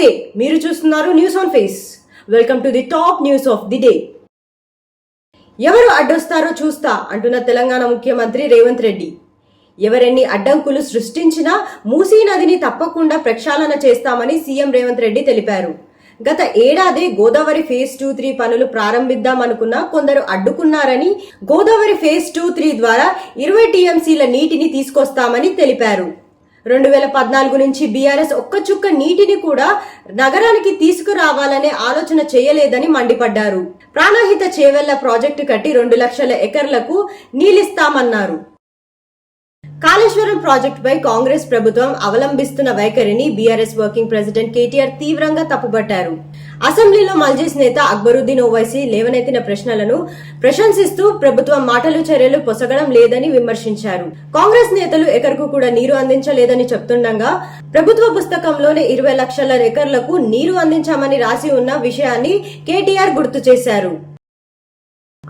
నమస్తే మీరు చూస్తున్నారు news on face welcome to the top news of the day ఎవరు అడ్డొస్తారో చూస్తా అంటున్న తెలంగాణ ముఖ్యమంత్రి రేవంత్ రెడ్డి. ఎవరెన్ని అడ్డంకులు సృష్టించినా మూసీ నదిని తప్పకుండా ప్రక్షాళన చేస్తామని సీఎం రేవంత్ రెడ్డి తెలిపారు. గత ఏడాది గోదావరి ఫేజ్ టూ త్రీ పనులు ప్రారంభిద్దామనుకున్న కొందరు అడ్డుకున్నారని గోదావరి ఫేజ్ టూ త్రీ ద్వారా ఇరవై టీఎంసీల నీటిని తీసుకొస్తామని తెలిపారు. రెండు వేల పద్నాలుగు నుంచి బీఆర్ఎస్ ఒక్క చుక్క నీటిని కూడా నగరానికి తీసుకురావాలనే ఆలోచన చేయలేదని మండిపడ్డారు. ప్రాణహిత చేవెళ్ళ ప్రాజెక్టు కట్టి రెండు లక్షల ఎకర్లకు నీలిస్తామన్నారు కాళేశ్వరం ప్రాజెక్టుపై కాంగ్రెస్ ప్రభుత్వం అవలంబిస్తున్న వైఖరిని బీఆర్ఎస్ వర్కింగ్ ప్రెసిడెంట్ కేటీఆర్ తీవ్రంగా తప్పుపట్టారు. అసెంబ్లీలో మల్జీస్ నేత అక్బరుద్దీన్ ఓవైసీ లేవనెత్తిన ప్రశ్నలను ప్రశంసిస్తూ ప్రభుత్వం మాటలు చర్యలు పొసగడం లేదని విమర్శించారు. కాంగ్రెస్ నేతలు ఎకరకు కూడా నీరు అందించలేదని చెప్తుండగా ప్రభుత్వ పుస్తకంలోనే ఇరవై లక్షల ఎకర్లకు నీరు అందించామని రాసి ఉన్న విషయాన్ని కేటీఆర్ గుర్తు చేశారు.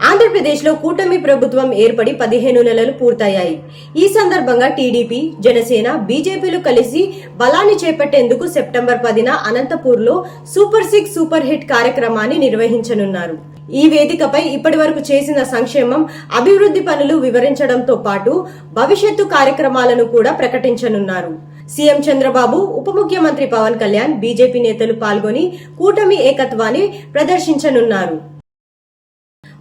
ఆంధ్రప్రదేశ్లో కూటమి ప్రభుత్వం ఏర్పడి పదిహేను నెలలు పూర్తయ్యాయి. ఈ సందర్భంగా టీడీపీ జనసేన బీజేపీలు కలిసి బలాన్ని చేపట్టేందుకు సెప్టెంబర్ పదిన అనంతపూర్లో సూపర్ సిక్స్ సూపర్ హిట్ కార్యక్రమాన్ని నిర్వహించనున్నారు. ఈ వేదికపై ఇప్పటి వరకు చేసిన సంక్షేమం అభివృద్ధి పనులు వివరించడంతో పాటు భవిష్యత్తు కార్యక్రమాలను కూడా ప్రకటించనున్నారు. సీఎం చంద్రబాబు ఉప ముఖ్యమంత్రి పవన్ కళ్యాణ్ బీజేపీ నేతలు పాల్గొని కూటమి ఏకత్వాన్ని ప్రదర్శించనున్నారు.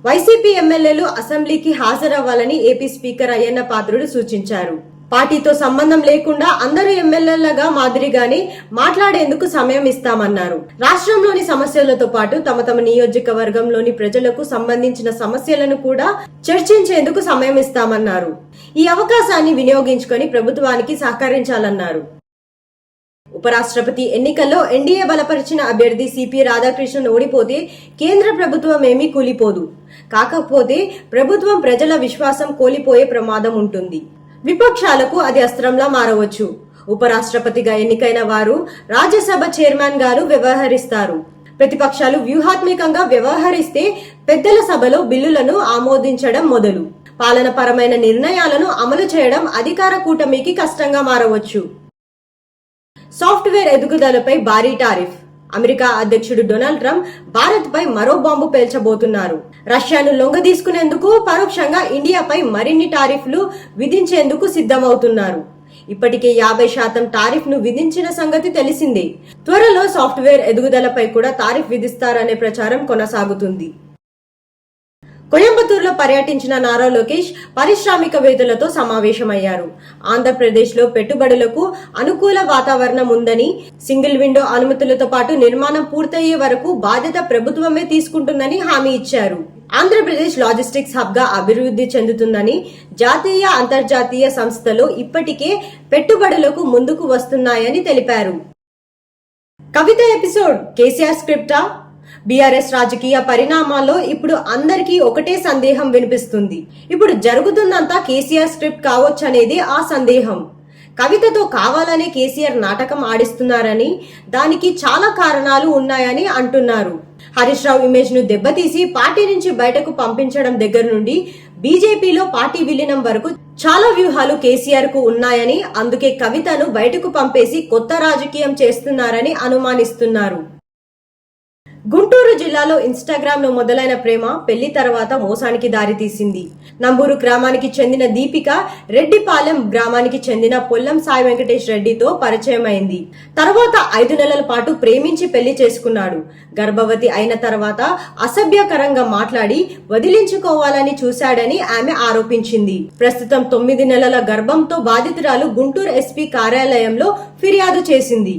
వైసీపీ ఎమ్మెల్యేలు అసెంబ్లీకి హాజరవ్వాలని ఏపీ స్పీకర్ అయ్యన్న పాత్రుడు సూచించారు. పార్టీతో సంబంధం లేకుండా అందరూ ఎమ్మెల్యేలుగా మాదిరిగానే మాట్లాడేందుకు సమయం ఇస్తామన్నారు. రాష్ట్రంలోని సమస్యలతో పాటు తమ తమ నియోజకవర్గంలోని ప్రజలకు సంబంధించిన సమస్యలను కూడా చర్చించేందుకు సమయం ఇస్తామన్నారు. ఈ అవకాశాన్ని వినియోగించుకొని ప్రభుత్వానికి సహకరించాలన్నారు. ఉపరాష్ట్రపతి ఎన్నికల్లో ఎన్డీఏ బలపరిచిన అభ్యర్థి సిపి రాధాకృష్ణన్ ఓడిపోతే కేంద్ర ప్రభుత్వం ఏమీ కూలిపోదు. కాకపోతే ప్రభుత్వం ప్రజల విశ్వాసం కోల్పోయే ప్రమాదం ఉంటుంది. విపక్షాలకు అది అస్త్రంలా మారవచ్చు. ఉపరాష్ట్రపతిగా ఎన్నికైన వారు రాజ్యసభ చైర్మన్ గారు వ్యవహరిస్తారు. ప్రతిపక్షాలు వ్యూహాత్మకంగా వ్యవహరిస్తే పెద్దల సభలో బిల్లులను ఆమోదించడం మొదలు. పాలనపరమైన నిర్ణయాలను అమలు చేయడం అధికార కూటమికి కష్టంగా మారవచ్చు. సాఫ్ట్వేర్ ఎదుగుదలపై భారీ టారిఫ్. అమెరికా అధ్యక్షుడు డొనాల్డ్ ట్రంప్ భారత్ పై మరో బాంబు పేల్చబోతున్నారు. రష్యాను లొంగదీసుకునేందుకు పరోక్షంగా ఇండియాపై మరిన్ని టారిఫ్లు విధించేందుకు సిద్ధమవుతున్నారు. ఇప్పటికే యాభై శాతం టారిఫ్ను విధించిన సంగతి తెలిసిందే. త్వరలో సాఫ్ట్వేర్ ఎదుగుదలపై కూడా టారిఫ్ విధిస్తారనే ప్రచారం కొనసాగుతుంది. కోయంబత్తూరులో పర్యటించిన నారా లోకేష్ పారిశ్రామికవేత్తలతో సమావేశమయ్యారు. ఆంధ్రప్రదేశ్లో పెట్టుబడులకు అనుకూల వాతావరణం ఉందని సింగిల్ విండో అనుమతులతో పాటు నిర్మాణం పూర్తయ్యే వరకు బాధ్యత ప్రభుత్వమే తీసుకుంటుందని హామీ ఇచ్చారు. ఆంధ్రప్రదేశ్ లాజిస్టిక్స్ హబ్గా అభివృద్ధి చెందుతుందని జాతీయ అంతర్జాతీయ సంస్థలు ఇప్పటికే పెట్టుబడులకు ముందుకు వస్తున్నాయని తెలిపారు. కవిత ఎపిసోడ్ కేసీఆర్ స్క్రిప్టా? బీఆర్ఎస్ రాజకీయ పరిణామాల్లో ఇప్పుడు అందరికీ ఒకటే సందేహం వినిపిస్తుంది. ఇప్పుడు జరుగుతుందంతా కేసీఆర్ స్క్రిప్ట్ కావచ్చనేది ఆ సందేహం. కవితతో కావాలనే కేసీఆర్ నాటకం ఆడిస్తున్నారని దానికి చాలా కారణాలు ఉన్నాయని అంటున్నారు. హరీష్ రావు ఇమేజ్ను దెబ్బతీసి పార్టీ నుంచి బయటకు పంపించడం దగ్గర నుండి బీజేపీలో పార్టీ విలీనం వరకు చాలా వ్యూహాలు కేసీఆర్కు ఉన్నాయని అందుకే కవితను బయటకు పంపేసి కొత్త రాజకీయం చేస్తున్నారని అనుమానిస్తున్నారు. గుంటూరు జిల్లాలో ఇన్స్టాగ్రామ్లో మొదలైన ప్రేమ పెళ్ళి తర్వాత మోసానికి దారితీసింది. నంబూరు గ్రామానికి చెందిన దీపిక రెడ్డిపాలెం గ్రామానికి చెందిన పొల్లం సాయి వెంకటేష్ రెడ్డితో పరిచయం అయింది తర్వాత ఐదు నెలల పాటు ప్రేమించి పెళ్ళి చేసుకున్నాడు. గర్భవతి అయిన తర్వాత అసభ్యకరంగా మాట్లాడి వదిలించుకోవాలని చూశాడని ఆమె ఆరోపించింది. ప్రస్తుతం తొమ్మిది నెలల గర్భంతో బాధితురాలు గుంటూరు ఎస్పీ కార్యాలయంలో ఫిర్యాదు చేసింది.